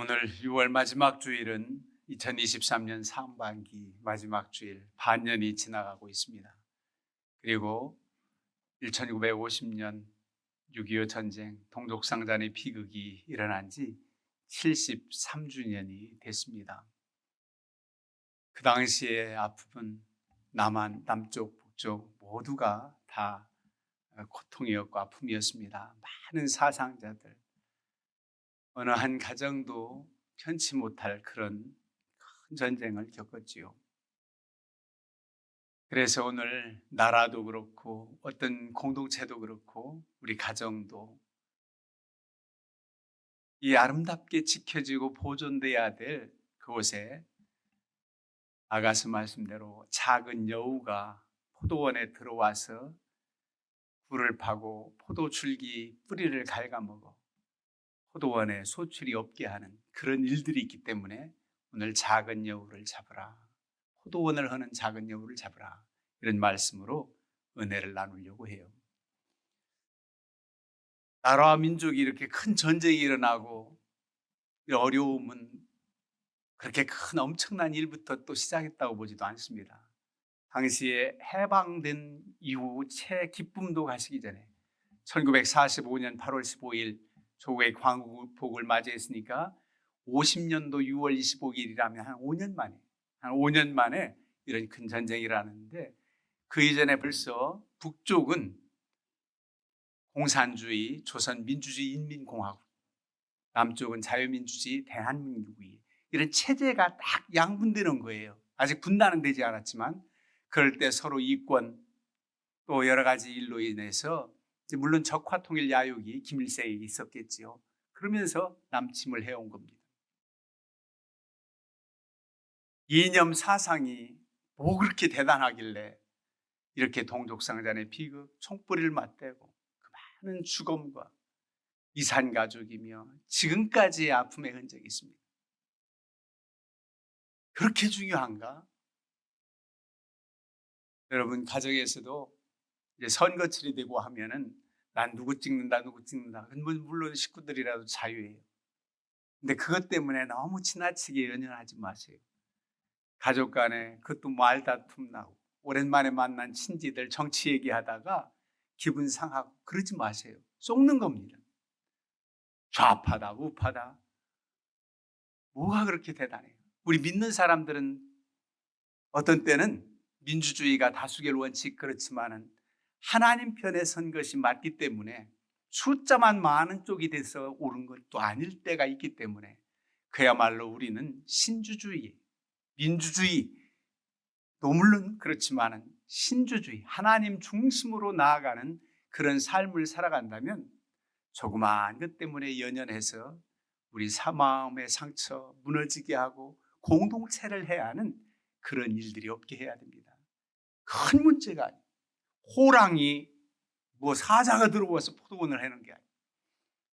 오늘 6월 마지막 주일은 2023년 상반기 마지막 주일 반년이 지나가고 있습니다. 그리고 1950년 6.25 전쟁 동족상잔의 비극이 일어난 지 73주년이 됐습니다. 그 당시의 아픔은 남한, 남쪽, 북쪽 모두가 다 고통이었고 아픔이었습니다. 많은 사상자들, 어느 한 가정도 편치 못할 그런 큰 전쟁을 겪었지요. 그래서 오늘 나라도 그렇고 어떤 공동체도 그렇고 우리 가정도 이 아름답게 지켜지고 보존돼야 될 그곳에 아가서 말씀대로 작은 여우가 포도원에 들어와서 굴을 파고 포도 줄기 뿌리를 갉아먹어 포도원에 소출이 없게 하는 그런 일들이 있기 때문에 오늘 작은 여우를 잡으라. 포도원을 하는 작은 여우를 잡으라. 이런 말씀으로 은혜를 나누려고 해요. 나라와 민족이 이렇게 큰 전쟁이 일어나고 어려움은 그렇게 큰 엄청난 일부터 또 시작했다고 보지도 않습니다. 당시에 해방된 이후 채 기쁨도 가시기 전에 1945년 8월 15일 조국의 광복을 맞이했으니까 50년도 6월 25일이라면 한 5년 만에 한 5년 만에 이런 큰 전쟁이 일어났는데 그 이전에 벌써 북쪽은 공산주의 조선민주주의 인민공화국 남쪽은 자유민주주의 대한민국이 이런 체제가 딱 양분되는 거예요. 아직 분단은 되지 않았지만 그럴 때 서로 이권 또 여러 가지 일로 인해서 물론 적화 통일 야욕이 김일성에게 있었겠지요. 그러면서 남침을 해온 겁니다. 이념 사상이 뭐 그렇게 대단하길래 이렇게 동족상잔의 비극, 총뿌리를 맞대고 그 많은 죽음과 이산 가족이며 지금까지의 아픔의 흔적이 있습니다. 그렇게 중요한가? 여러분 가정에서도 이제 선거철이 되고 하면은 난 누구 찍는다 누구 찍는다 물론 식구들이라도 자유예요. 근데 그것 때문에 너무 지나치게 연연하지 마세요. 가족 간에 그것도 말다툼 나고 오랜만에 만난 친지들 정치 얘기하다가 기분 상하고 그러지 마세요. 속는 겁니다. 좌파다 우파다 뭐가 그렇게 대단해요. 우리 믿는 사람들은 어떤 때는 민주주의가 다수결 원칙 그렇지만은 하나님 편에 선 것이 맞기 때문에 숫자만 많은 쪽이 돼서 옳은 것도 아닐 때가 있기 때문에 그야말로 우리는 신주주의, 민주주의, 또 물론 그렇지만은 신주주의, 하나님 중심으로 나아가는 그런 삶을 살아간다면 조그마한 것 때문에 연연해서 우리 마음의 상처 무너지게 하고 공동체를 해야 하는 그런 일들이 없게 해야 됩니다. 큰 문제가 아니에요. 호랑이 뭐 사자가 들어와서 포도원을 하는 게 아니에요.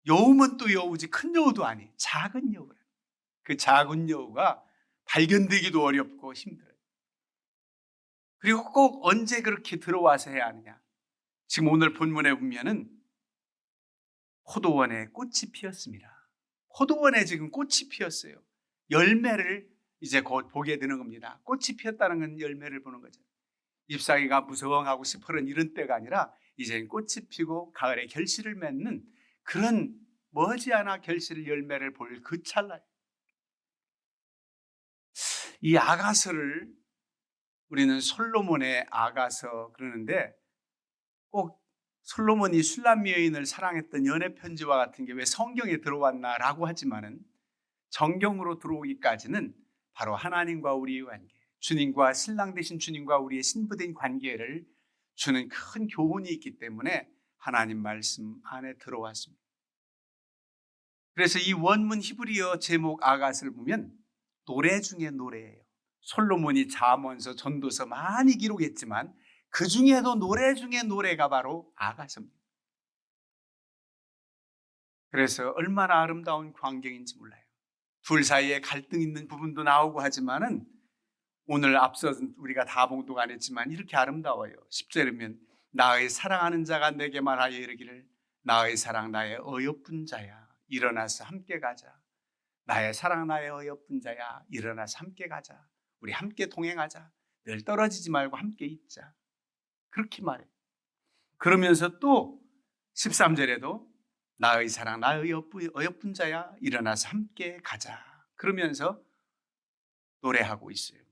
여우면 또 여우지 큰 여우도 아니에요. 작은 여우라. 그 작은 여우가 발견되기도 어렵고 힘들어요. 그리고 꼭 언제 그렇게 들어와서 해야 하느냐. 지금 오늘 본문에 보면은 포도원에 꽃이 피었습니다. 포도원에 지금 꽃이 피었어요. 열매를 이제 곧 보게 되는 겁니다. 꽃이 피었다는 건 열매를 보는 거죠. 잎사귀가 무성하고 시퍼런 이런 때가 아니라 이제 꽃이 피고 가을에 결실을 맺는 그런 머지않아 결실 열매를 볼그 찰나에 이 아가서를 우리는 솔로몬의 아가서 그러는데 꼭 솔로몬이 술람 여인을 사랑했던 연애 편지와 같은 게 왜 성경에 들어왔나라고 하지만은 정경으로 들어오기까지는 바로 하나님과 우리의 관계, 주님과 신랑 되신 주님과 우리의 신부된 관계를 주는 큰 교훈이 있기 때문에 하나님 말씀 안에 들어왔습니다. 그래서 이 원문 히브리어 제목 아가스를 보면 노래 중에 노래예요. 솔로몬이 자문서, 전도서 많이 기록했지만 그 중에도 노래 중에 노래가 바로 아가서입니다. 그래서 얼마나 아름다운 광경인지 몰라요. 둘 사이에 갈등 있는 부분도 나오고 하지만은 오늘 앞서 우리가 다 봉독 안 했지만 이렇게 아름다워요. 10절이면 나의 사랑하는 자가 내게 말하여 이르기를 나의 사랑 나의 어여쁜 자야 일어나서 함께 가자. 나의 사랑 나의 어여쁜 자야 일어나서 함께 가자. 우리 함께 동행하자. 늘 떨어지지 말고 함께 있자. 그렇게 말해. 그러면서 또 13절에도 나의 사랑 나의 어여쁜, 자야 일어나서 함께 가자. 그러면서 노래하고 있어요.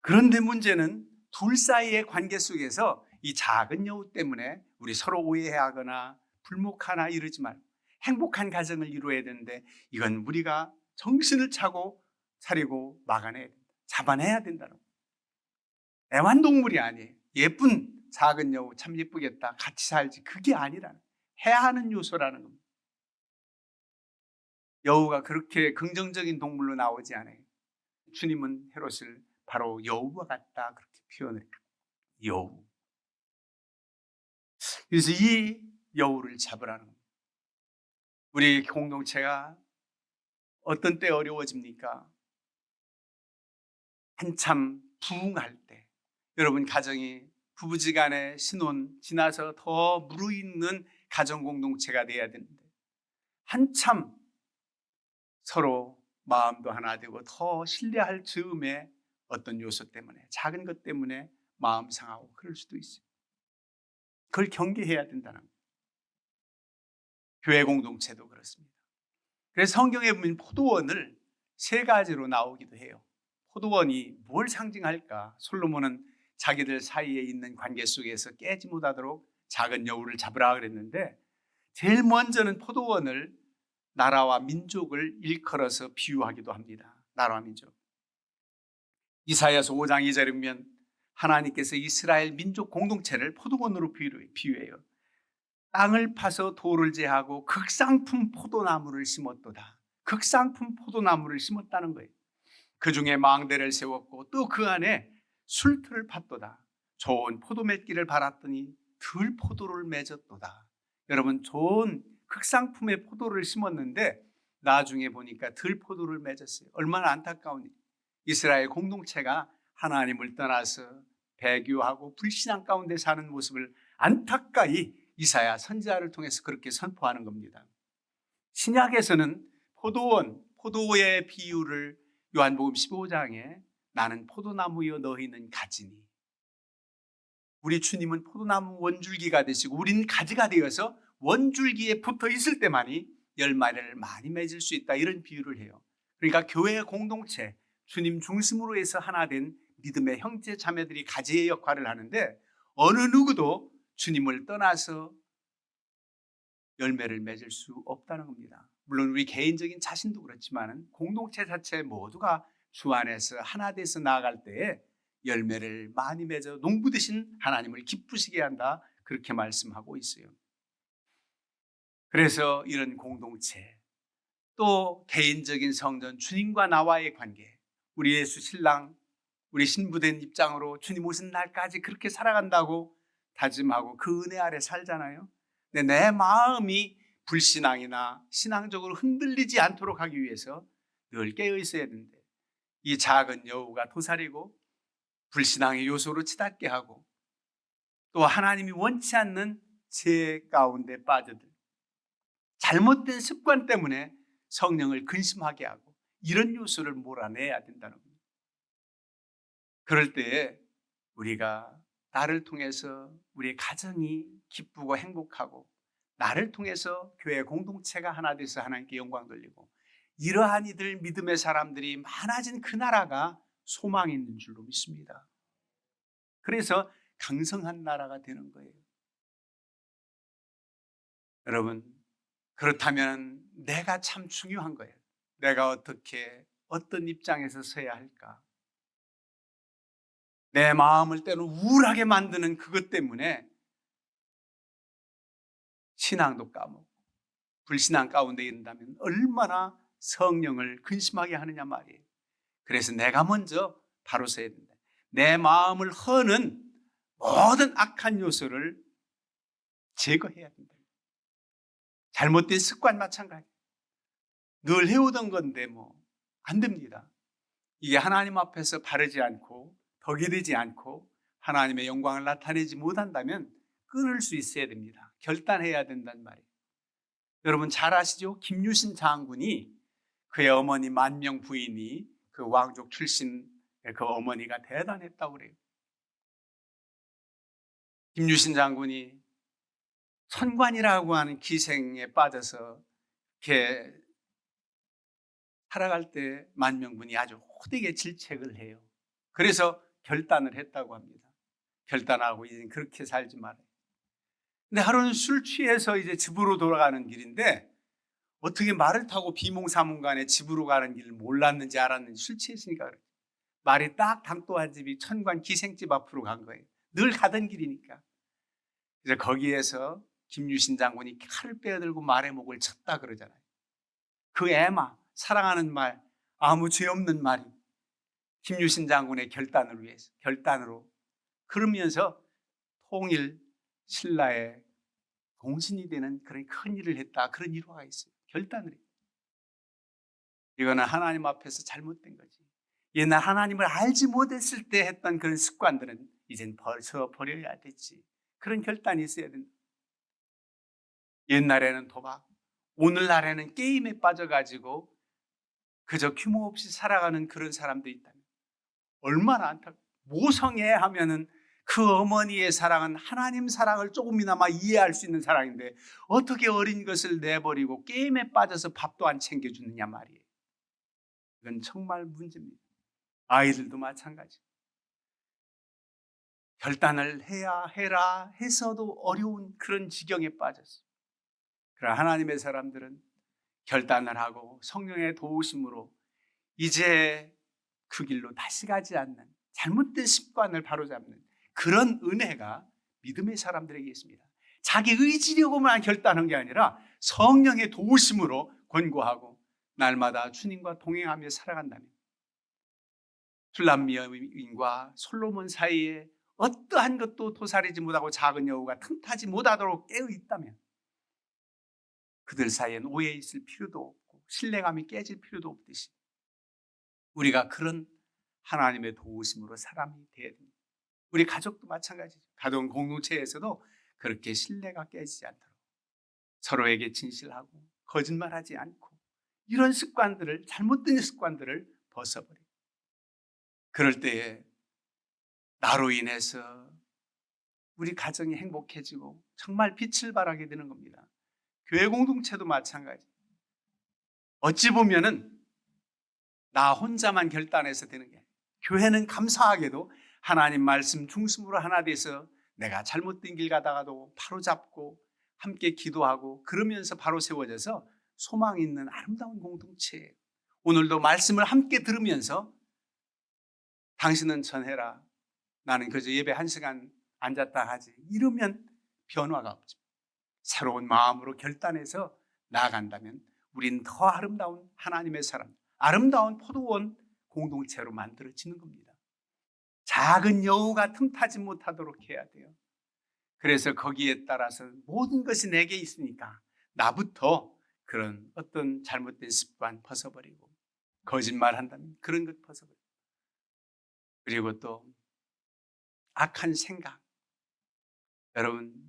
그런데 문제는 둘 사이의 관계 속에서 이 작은 여우 때문에 우리 서로 오해하거나 불목하나 이러지 말고 행복한 가정을 이루어야 되는데 이건 우리가 정신을 차고 차리고 막아내야 된다. 잡아내야 된다는. 애완동물이 아니에요. 예쁜 작은 여우 참 예쁘겠다. 같이 살지. 그게 아니라는. 해야 하는 요소라는 겁니다. 여우가 그렇게 긍정적인 동물로 나오지 않아요. 주님은 헤롯을 바로 여우와 같다 그렇게 표현을 해요. 여우. 그래서 이 여우를 잡으라는. 우리 공동체가 어떤 때 어려워집니까? 한참 부흥할 때. 여러분 가정이 부부지간에 신혼 지나서 더 무르익는 가정 공동체가 돼야 되는데 한참 서로 마음도 하나 되고 더 신뢰할 즈음에 어떤 요소 때문에 작은 것 때문에 마음 상하고 그럴 수도 있어요. 그걸 경계해야 된다는 거예요. 교회 공동체도 그렇습니다. 그래서 성경에 보면 포도원을 세 가지로 나오기도 해요. 포도원이 뭘 상징할까? 솔로몬은 자기들 사이에 있는 관계 속에서 깨지 못하도록 작은 여우를 잡으라 그랬는데 제일 먼저는 포도원을 나라와 민족을 일컬어서 비유하기도 합니다. 나라와 민족. 이사야서 5장 2절에 보면 하나님께서 이스라엘 민족 공동체를 포도원으로 비유해요. 땅을 파서 돌을 제하고 극상품 포도나무를 심었도다. 극상품 포도나무를 심었다는 거예요. 그 중에 망대를 세웠고 또 그 안에 술틀을 팠도다. 좋은 포도 맺기를 바랐더니 들 포도를 맺었도다. 여러분 좋은 극상품의 포도를 심었는데 나중에 보니까 들 포도를 맺었어요. 얼마나 안타까운 일. 이스라엘 공동체가 하나님을 떠나서 배교하고 불신앙 가운데 사는 모습을 안타까이 이사야 선지자를 통해서 그렇게 선포하는 겁니다. 신약에서는 포도원, 포도의 비유를 요한복음 15장에 나는 포도나무여 너희는 가지니 우리 주님은 포도나무 원줄기가 되시고 우리는 가지가 되어서 원줄기에 붙어 있을 때만이 열매를 많이 맺을 수 있다 이런 비유를 해요. 그러니까 교회 공동체 주님 중심으로 해서 하나 된 믿음의 형제 자매들이 가지의 역할을 하는데 어느 누구도 주님을 떠나서 열매를 맺을 수 없다는 겁니다. 물론 우리 개인적인 자신도 그렇지만 공동체 자체 모두가 주 안에서 하나 돼서 나아갈 때에 열매를 많이 맺어 농부 대신 하나님을 기쁘시게 한다 그렇게 말씀하고 있어요. 그래서 이런 공동체 또 개인적인 성전 주님과 나와의 관계 우리 예수 신랑 우리 신부된 입장으로 주님 오신 날까지 그렇게 살아간다고 다짐하고 그 은혜 아래 살잖아요. 근데 내 마음이 불신앙이나 신앙적으로 흔들리지 않도록 하기 위해서 늘 깨어 있어야 되는데 이 작은 여우가 도사리고 불신앙의 요소로 치닫게 하고 또 하나님이 원치 않는 죄 가운데 빠져들 잘못된 습관 때문에 성령을 근심하게 하고 이런 요소를 몰아내야 된다는 겁니다. 그럴 때에 우리가 나를 통해서 우리의 가정이 기쁘고 행복하고 나를 통해서 교회 공동체가 하나 돼서 하나님께 영광 돌리고 이러한 이들 믿음의 사람들이 많아진 그 나라가 소망이 있는 줄로 믿습니다. 그래서 강성한 나라가 되는 거예요. 여러분, 그렇다면 내가 참 중요한 거예요. 내가 어떻게, 어떤 입장에서 서야 할까? 내 마음을 때로 우울하게 만드는 그것 때문에 신앙도 까먹고 불신앙 가운데 있는다면 얼마나 성령을 근심하게 하느냐 말이에요. 그래서 내가 먼저 바로 서야 된다. 내 마음을 허는 모든 악한 요소를 제거해야 된다. 잘못된 습관 마찬가지. 늘 해오던 건데 뭐 안 됩니다. 이게 하나님 앞에서 바르지 않고 덕이 되지 않고 하나님의 영광을 나타내지 못한다면 끊을 수 있어야 됩니다. 결단해야 된단 말이에요. 여러분 잘 아시죠? 김유신 장군이 그의 어머니 만명 부인이 그 왕족 출신 그 어머니가 대단했다고 그래요. 김유신 장군이 천관이라고 하는 기생에 빠져서 이렇게 살아갈 때 만명분이 아주 호되게 질책을 해요. 그래서 결단을 했다고 합니다. 결단하고 이제 그렇게 살지 말아요. 근데 하루는 술 취해서 이제 집으로 돌아가는 길인데 어떻게 말을 타고 비몽사몽간에 집으로 가는 길을 몰랐는지 알았는지 술 취했으니까 그래. 말이 딱 당도한 집이 천관 기생집 앞으로 간 거예요. 늘 가던 길이니까. 그래서 거기에서 김유신 장군이 칼을 빼어들고 말의 목을 쳤다 그러잖아요. 그 애마 사랑하는 말 아무 죄 없는 말이 김유신 장군의 결단을 위해서 결단으로 그러면서 통일 신라의 공신이 되는 그런 큰 일을 했다 그런 일화가 있어요. 결단을. 이거는 하나님 앞에서 잘못된 거지. 옛날 하나님을 알지 못했을 때 했던 그런 습관들은 이젠 벌써 버려야 되지. 그런 결단이 있어야 된다. 옛날에는 도박, 오늘날에는 게임에 빠져가지고 그저 규모 없이 살아가는 그런 사람도 있다면 얼마나 안타 모성애 하면은 그 어머니의 사랑은 하나님 사랑을 조금이나마 이해할 수 있는 사랑인데 어떻게 어린 것을 내버리고 게임에 빠져서 밥도 안 챙겨주느냐 말이에요. 이건 정말 문제입니다. 아이들도 마찬가지. 결단을 해야 해라 해서도 어려운 그런 지경에 빠졌어요. 그러나 하나님의 사람들은 결단을 하고 성령의 도우심으로 이제 그 길로 다시 가지 않는 잘못된 습관을 바로잡는 그런 은혜가 믿음의 사람들에게 있습니다. 자기 의지력으로만 결단한 게 아니라 성령의 도우심으로 권고하고 날마다 주님과 동행하며 살아간다면 술람 여인과 솔로몬 사이에 어떠한 것도 도사리지 못하고 작은 여우가 틈타지 못하도록 깨어 있다면 그들 사이엔 오해 있을 필요도 없고 신뢰감이 깨질 필요도 없듯이 우리가 그런 하나님의 도우심으로 사람이 되어야 됩니다. 우리 가족도 마찬가지죠. 가족 공동체에서도 그렇게 신뢰가 깨지지 않도록 서로에게 진실하고 거짓말하지 않고 이런 습관들을 잘못된 습관들을 벗어버려. 그럴 때에 나로 인해서 우리 가정이 행복해지고 정말 빛을 발하게 되는 겁니다. 교회 공동체도 마찬가지. 어찌 보면은 나 혼자만 결단해서 되는 게 교회는 감사하게도 하나님 말씀 중심으로 하나 돼서 내가 잘못된 길 가다가도 바로 잡고 함께 기도하고 그러면서 바로 세워져서 소망 있는 아름다운 공동체예요. 오늘도 말씀을 함께 들으면서 당신은 전해라. 나는 그저 예배 한 시간 앉았다 하지. 이러면 변화가 없죠. 새로운 마음으로 결단해서 나아간다면 우린 더 아름다운 하나님의 사람, 아름다운 포도원 공동체로 만들어지는 겁니다. 작은 여우가 틈타지 못하도록 해야 돼요. 그래서 거기에 따라서 모든 것이 내게 있으니까 나부터 그런 어떤 잘못된 습관 벗어버리고 거짓말 한다면 그런 것 벗어버리고 그리고 또 악한 생각 여러분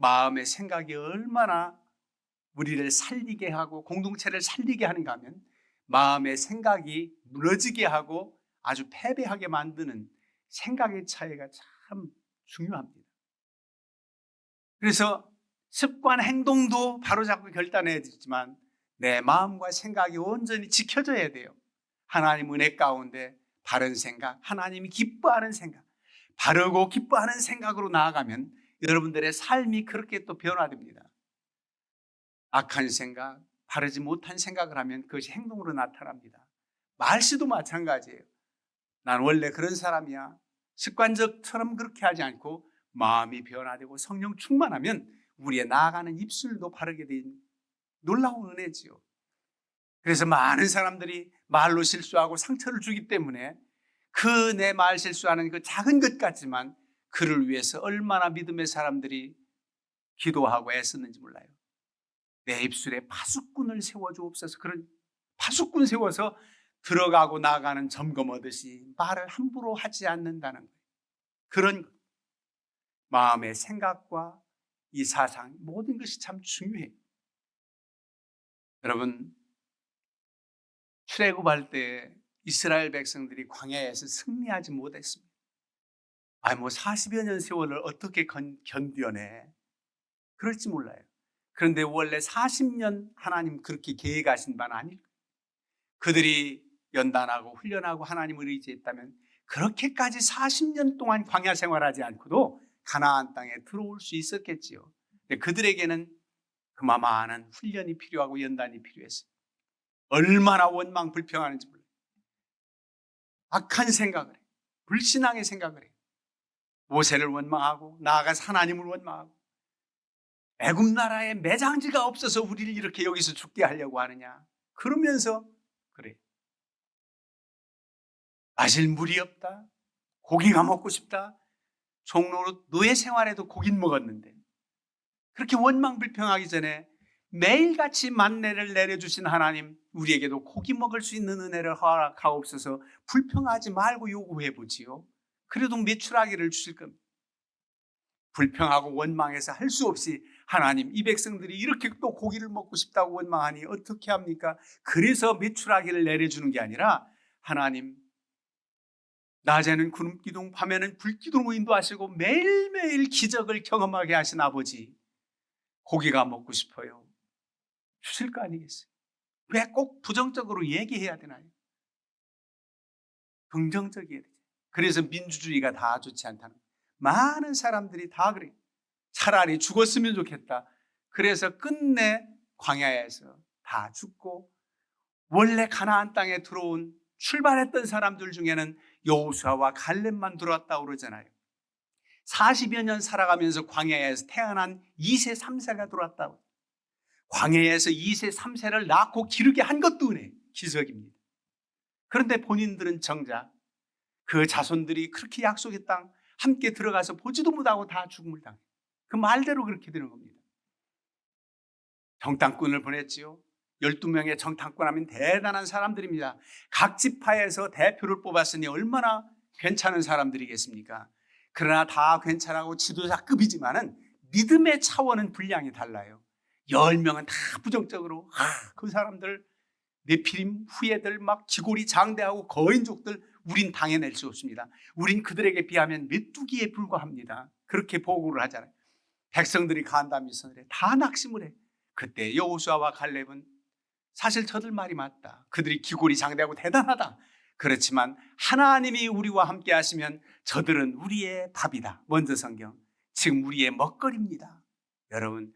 마음의 생각이 얼마나 우리를 살리게 하고 공동체를 살리게 하는가 하면 마음의 생각이 무너지게 하고 아주 패배하게 만드는 생각의 차이가 참 중요합니다. 그래서 습관 행동도 바로잡고 결단해야 되지만 내 마음과 생각이 온전히 지켜져야 돼요. 하나님 은혜 가운데 바른 생각, 하나님이 기뻐하는 생각, 바르고 기뻐하는 생각으로 나아가면 여러분들의 삶이 그렇게 또 변화됩니다. 악한 생각, 바르지 못한 생각을 하면 그것이 행동으로 나타납니다. 말씨도 마찬가지예요. 난 원래 그런 사람이야. 습관적처럼 그렇게 하지 않고 마음이 변화되고 성령 충만하면 우리의 나아가는 입술도 바르게 된 놀라운 은혜지요. 그래서 많은 사람들이 말로 실수하고 상처를 주기 때문에 그 내 말 실수하는 그 작은 것 같지만 그를 위해서 얼마나 믿음의 사람들이 기도하고 애썼는지 몰라요. 내 입술에 파수꾼을 세워주옵소서 그런 파수꾼 세워서 들어가고 나가는 점검하듯이 말을 함부로 하지 않는다는. 그런 마음의 생각과 이 사상 모든 것이 참 중요해요. 여러분 출애굽할 때 이스라엘 백성들이 광야에서 승리하지 못했습니다. 아니 뭐 40여 년 세월을 어떻게 건, 견뎌내? 그럴지 몰라요. 그런데 원래 40년 하나님 그렇게 계획하신 바는 아닐 거예요. 그들이 연단하고 훈련하고 하나님을 의지했다면 그렇게까지 40년 동안 광야 생활하지 않고도 가나안 땅에 들어올 수 있었겠지요. 그들에게는 그마마한 훈련이 필요하고 연단이 필요했어요. 얼마나 원망 불평하는지 몰라요. 악한 생각을 해요. 불신앙의 생각을 해요. 모세를 원망하고 나아가서 하나님을 원망하고 애굽 나라에 매장지가 없어서 우리를 이렇게 여기서 죽게 하려고 하느냐. 그러면서 그래. 마실 물이 없다. 고기가 먹고 싶다. 종로로 노예 생활에도 고긴 먹었는데 그렇게 원망 불평하기 전에 매일같이 만내를 내려주신 하나님 우리에게도 고기 먹을 수 있는 은혜를 허락하옵소서 불평하지 말고 요구해 보지요. 그래도 매출하기를 주실 겁니다. 불평하고 원망해서 할 수 없이 하나님 이 백성들이 이렇게 또 고기를 먹고 싶다고 원망하니 어떻게 합니까? 그래서 매출하기를 내려주는 게 아니라 하나님 낮에는 구름 기둥, 밤에는 불 기둥으로 인도하시고 매일매일 기적을 경험하게 하신 아버지 고기가 먹고 싶어요. 주실 거 아니겠어요? 왜 꼭 부정적으로 얘기해야 되나요? 긍정적이어야 되죠. 그래서 민주주의가 다 좋지 않다는. 많은 사람들이 다 그래요. 차라리 죽었으면 좋겠다. 그래서 끝내 광야에서 다 죽고 원래 가나안 땅에 들어온 출발했던 사람들 중에는 여호수아와 갈렙만 들어왔다고 그러잖아요. 40여 년 살아가면서 광야에서 태어난 2세, 3세가 들어왔다고. 광야에서 2세, 3세를 낳고 기르게 한 것도 은혜, 기적입니다. 그런데 본인들은 정작 그 자손들이 그렇게 약속의 땅 함께 들어가서 보지도 못하고 다 죽음을 당해. 그 말대로 그렇게 되는 겁니다. 정탐꾼을 보냈지요. 12명의 정탐꾼 하면 대단한 사람들입니다. 각 지파에서 대표를 뽑았으니 얼마나 괜찮은 사람들이겠습니까? 그러나 다 괜찮하고 지도자급이지만은 믿음의 차원은 분량이 달라요. 10명은 다 부정적으로 아, 그 사람들 네피림 후예들 막 지골이 장대하고 거인족들 우린 당해낼 수 없습니다. 우린 그들에게 비하면 메뚜기에 불과합니다. 그렇게 보고를 하잖아요. 백성들이 간담이 해. 다 낙심을 해. 그때 여호수아와 갈렙은 사실 저들 말이 맞다. 그들이 기골이 장대하고 대단하다. 그렇지만 하나님이 우리와 함께 하시면 저들은 우리의 밥이다. 먼저 성경. 지금 우리의 먹거리입니다. 여러분,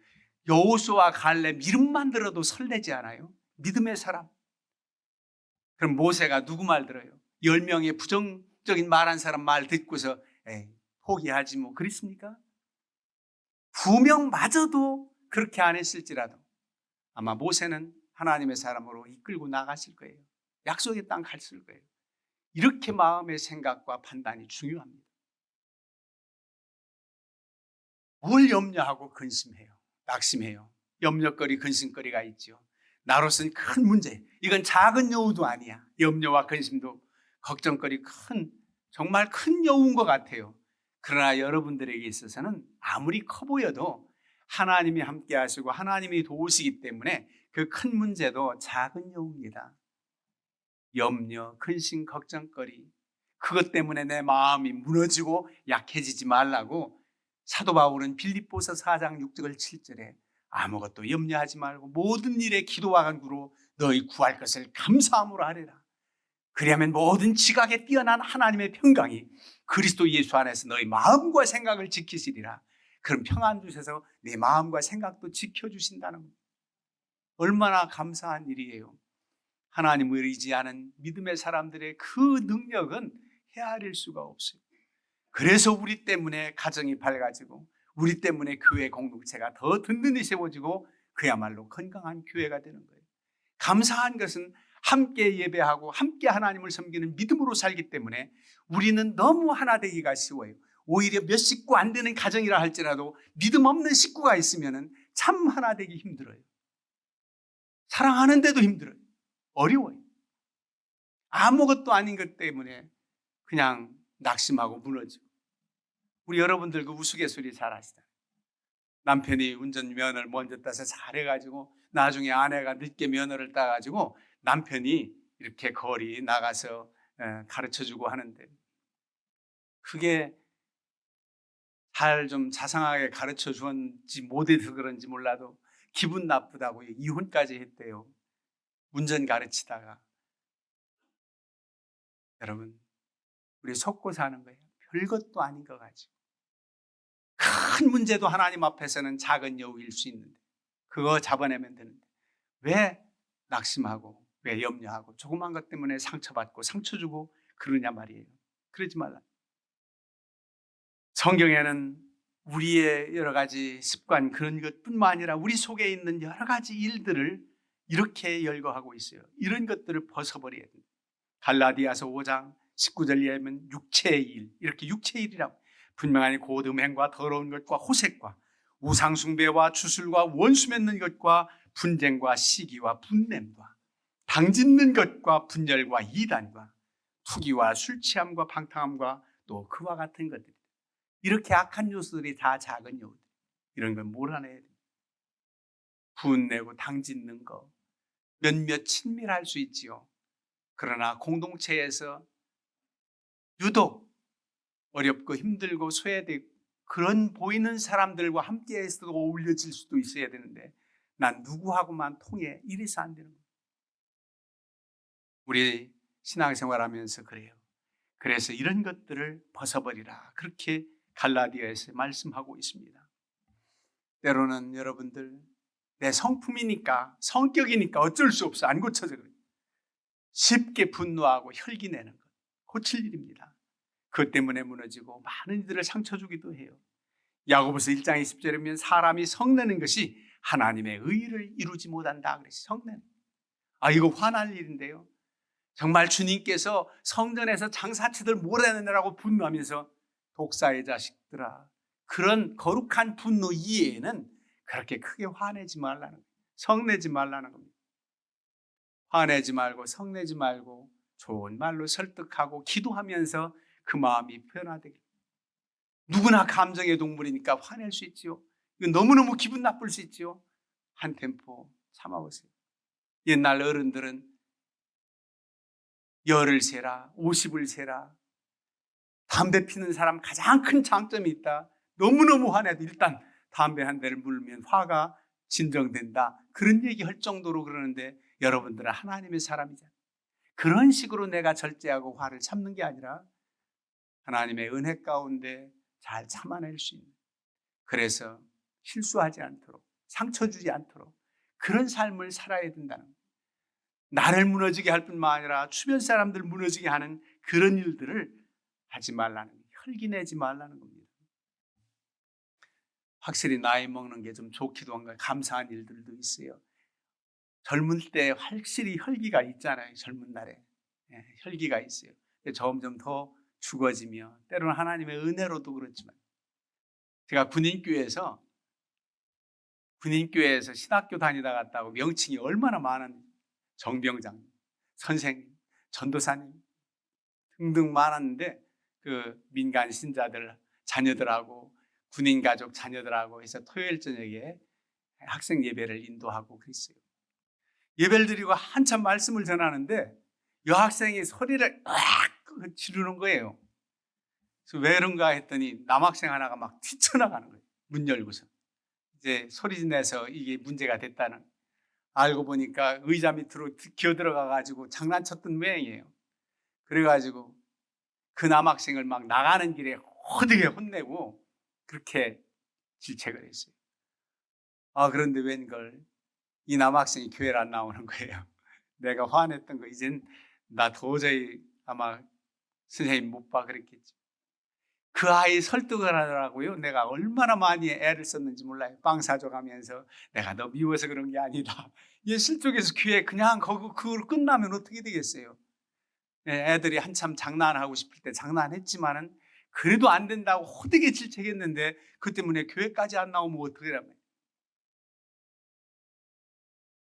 여호수아 갈렙 이름만 들어도 설레지 않아요? 믿음의 사람. 그럼 모세가 누구 말 들어요? 열 명의 부정적인 말 한 사람 말 듣고서 에이, 포기하지 뭐 그랬습니까? 두 명마저도 그렇게 안 했을지라도 아마 모세는 하나님의 사람으로 이끌고 나가실 거예요. 약속의 땅 갔을 거예요. 이렇게 마음의 생각과 판단이 중요합니다. 뭘 염려하고 근심해요? 낙심해요. 염려거리, 근심거리가 있죠. 나로서는 큰 문제. 이건 작은 여우도 아니야. 염려와 근심도 걱정거리 큰, 정말 큰 여우인 것 같아요. 그러나 여러분들에게 있어서는 아무리 커 보여도 하나님이 함께 하시고 하나님이 도우시기 때문에 그 큰 문제도 작은 여우입니다. 염려, 근심, 걱정거리. 그것 때문에 내 마음이 무너지고 약해지지 말라고 사도 바울은 빌립보서 4장 6절 7절에 아무것도 염려하지 말고 모든 일에 기도와 간구로 너희 구할 것을 감사함으로 하리라. 그리하면 모든 지각에 뛰어난 하나님의 평강이 그리스도 예수 안에서 너희 마음과 생각을 지키시리라. 그럼 평안 주셔서 내 마음과 생각도 지켜주신다는. 얼마나 감사한 일이에요. 하나님을 의지하는 믿음의 사람들의 그 능력은 헤아릴 수가 없어요. 그래서 우리 때문에 가정이 밝아지고 우리 때문에 교회 공동체가 더 든든히 세워지고 그야말로 건강한 교회가 되는 거예요. 감사한 것은 함께 예배하고 함께 하나님을 섬기는 믿음으로 살기 때문에 우리는 너무 하나 되기가 쉬워요. 오히려 몇 식구 안 되는 가정이라 할지라도 믿음 없는 식구가 있으면 참 하나 되기 힘들어요. 사랑하는데도 힘들어요. 어려워요. 아무것도 아닌 것 때문에 그냥 낙심하고 무너지고. 우리 여러분들 그 우스갯소리 잘 아시잖아요. 남편이 운전 면허를 먼저 따서 잘해가지고 나중에 아내가 늦게 면허를 따가지고 남편이 이렇게 거리 나가서 가르쳐 주고 하는데 그게 잘 좀 자상하게 가르쳐 주었지 못해서 그런지 몰라도 기분 나쁘다고 이혼까지 했대요. 운전 가르치다가 여러분 우리 속고 사는 거예요. 별것도 아닌 것 가지고 큰 문제도 하나님 앞에서는 작은 여우일 수 있는데 그거 잡아내면 되는데 왜 낙심하고 왜 염려하고 조그만 것 때문에 상처받고 상처 주고 그러냐 말이에요. 그러지 말라. 성경에는 우리의 여러 가지 습관 그런 것뿐만 아니라 우리 속에 있는 여러 가지 일들을 이렇게 열거하고 있어요. 이런 것들을 벗어버려야 됩니다. 갈라디아서 5장 19절 이하면 육체의 일 이렇게 육체의 일이라고 분명하니 곧 음행과 더러운 것과 호색과 우상숭배와 주술과 원수 맺는 것과 분쟁과 시기와 분냄과 당짓는 것과 분열과 이단과 투기와 술 취함과 방탕함과 또 그와 같은 것들 이렇게 악한 요소들이 다 작은 요소들 이런 걸 몰아내야 됩니다. 분내고 당짓는 거 몇몇 친밀할 수 있지요. 그러나 공동체에서 유독 어렵고 힘들고 소외되고 그런 보이는 사람들과 함께 해서도 어울려질 수도 있어야 되는데 난 누구하고만 통해 이래서 안 되는 거예요. 우리 신앙생활 하면서 그래요. 그래서 이런 것들을 벗어버리라 그렇게 갈라디아에서 말씀하고 있습니다. 때로는 여러분들 내 성품이니까 성격이니까 어쩔 수 없어 안 고쳐져 그래요. 쉽게 분노하고 혈기 내는 것 고칠 일입니다. 그것 때문에 무너지고 많은 이들을 상처 주기도 해요. 야고보서 1장 20절에 보면 사람이 성내는 것이 하나님의 의를 이루지 못한다 그랬어요. 성내는. 아 이거 화날 일인데요. 정말 주님께서 성전에서 장사치들 몰아내느라고 분노하면서 독사의 자식들아 그런 거룩한 분노 이외에는 그렇게 크게 화내지 말라는. 성내지 말라는 겁니다. 화내지 말고 성내지 말고 좋은 말로 설득하고 기도하면서 그 마음이 변화되길. 누구나 감정의 동물이니까 화낼 수 있지요. 이거 너무너무 기분 나쁠 수 있지요. 한 템포 참아보세요. 옛날 어른들은 열을 세라, 오십을 세라. 담배 피는 사람 가장 큰 장점이 있다. 너무너무 화내도 일단 담배 한 대를 물면 화가 진정된다. 그런 얘기 할 정도로 그러는데 여러분들은 하나님의 사람이잖아요. 그런 식으로 내가 절제하고 화를 참는 게 아니라 하나님의 은혜 가운데 잘 참아낼 수 있는 그래서 실수하지 않도록 상처 주지 않도록 그런 삶을 살아야 된다는. 나를 무너지게 할 뿐만 아니라 주변 사람들 무너지게 하는 그런 일들을 하지 말라는 거예요. 혈기 내지 말라는 겁니다. 확실히 나이 먹는 게 좀 좋기도 한 거예요. 감사한 일들도 있어요. 젊은 때 확실히 혈기가 있잖아요. 젊은 날에. 예, 혈기가 있어요. 점점 더 죽어지며 때로는 하나님의 은혜로도 그렇지만 제가 군인교회에서 군인교회에서 신학교 다니다 갔다고 명칭이 얼마나 많은 정병장, 선생님, 전도사님 등등 많았는데 그 민간 신자들 자녀들하고 군인 가족 자녀들하고 해서 토요일 저녁에 학생 예배를 인도하고 그랬어요. 예배를 드리고 한참 말씀을 전하는데 여학생이 소리를 으악 지르는 거예요. 그래서 왜 그런가 했더니 남학생 하나가 막 뛰쳐나가는 거예요. 문 열고서. 이제 소리 내서 이게 문제가 됐다는. 알고 보니까 의자 밑으로 기어 들어가 가지고 장난쳤던 모양이에요. 그래가지고 그 남학생을 막 나가는 길에 호되게 혼내고 그렇게 질책을 했어요. 아, 그런데 웬걸 이 남학생이 교회를 안 나오는 거예요. 내가 화냈던 거 이젠 나 도저히 아마 선생님 못 봐 그랬겠지. 그 아이 설득을 하더라고요. 내가 얼마나 많이 애를 썼는지 몰라요. 빵 사줘가면서 내가 너 미워서 그런 게 아니다. 얘 실족에서 교회 그냥 거기 그걸 끝나면 어떻게 되겠어요? 네, 애들이 한참 장난하고 싶을 때 장난했지만은 그래도 안 된다고 호되게 질책했는데 그 때문에 교회까지 안 나오면 어떡하라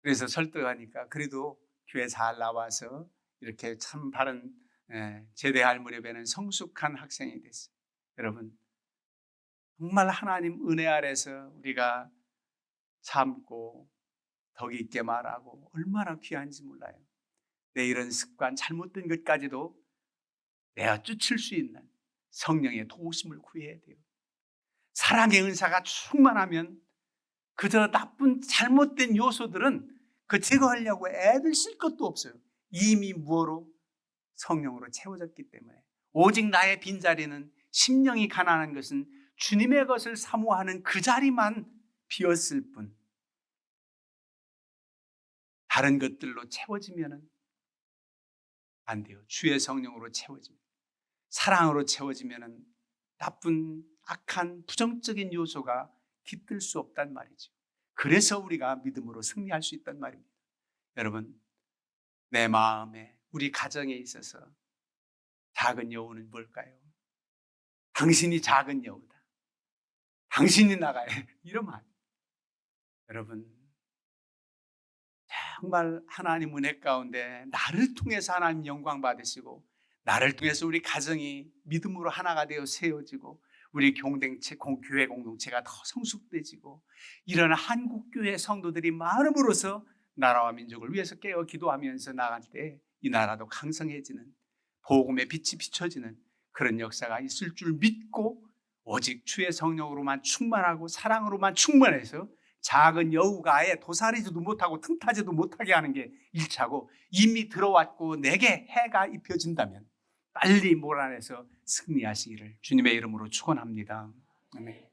그래서 설득하니까 그래도 교회 잘 나와서 이렇게 참 바른 예, 제대할 무렵에는 성숙한 학생이 됐어요. 여러분 정말 하나님 은혜 아래서 우리가 참고 덕 있게 말하고 얼마나 귀한지 몰라요. 내 이런 습관, 잘못된 것까지도 내가 쫓을 수 있는 성령의 도우심을 구해야 돼요. 사랑의 은사가 충만하면 그저 나쁜 잘못된 요소들은 그 제거하려고 애들 쓸 것도 없어요. 이미 무어로 성령으로 채워졌기 때문에 오직 나의 빈자리는 심령이 가난한 것은 주님의 것을 사모하는 그 자리만 비었을 뿐 다른 것들로 채워지면은 안 돼요. 주의 성령으로 채워집니다. 사랑으로 채워지면은 나쁜 악한 부정적인 요소가 깃들 수 없단 말이죠. 그래서 우리가 믿음으로 승리할 수 있단 말입니다. 여러분, 내 마음에 우리 가정에 있어서 작은 여우는 뭘까요? 당신이 작은 여우다. 당신이 나가야 해. 이러면 안. 여러분, 정말 하나님 은혜 가운데 나를 통해서 하나님 영광 받으시고 나를 통해서 우리 가정이 믿음으로 하나가 되어 세워지고 우리 공동체, 공- 교회 공동체가 더 성숙돼지고 이런 한국 교회 성도들이 많음으로써 나라와 민족을 위해서 깨어 기도하면서 나갈 때 이 나라도 강성해지는 복음의 빛이 비춰지는 그런 역사가 있을 줄 믿고 오직 주의 성령으로만 충만하고 사랑으로만 충만해서 작은 여우가 아예 도사리지도 못하고 틈타지도 못하게 하는 게 1차고 이미 들어왔고 내게 해가 입혀진다면 빨리 몰아내서 승리하시기를 주님의 이름으로 축원합니다. 아멘.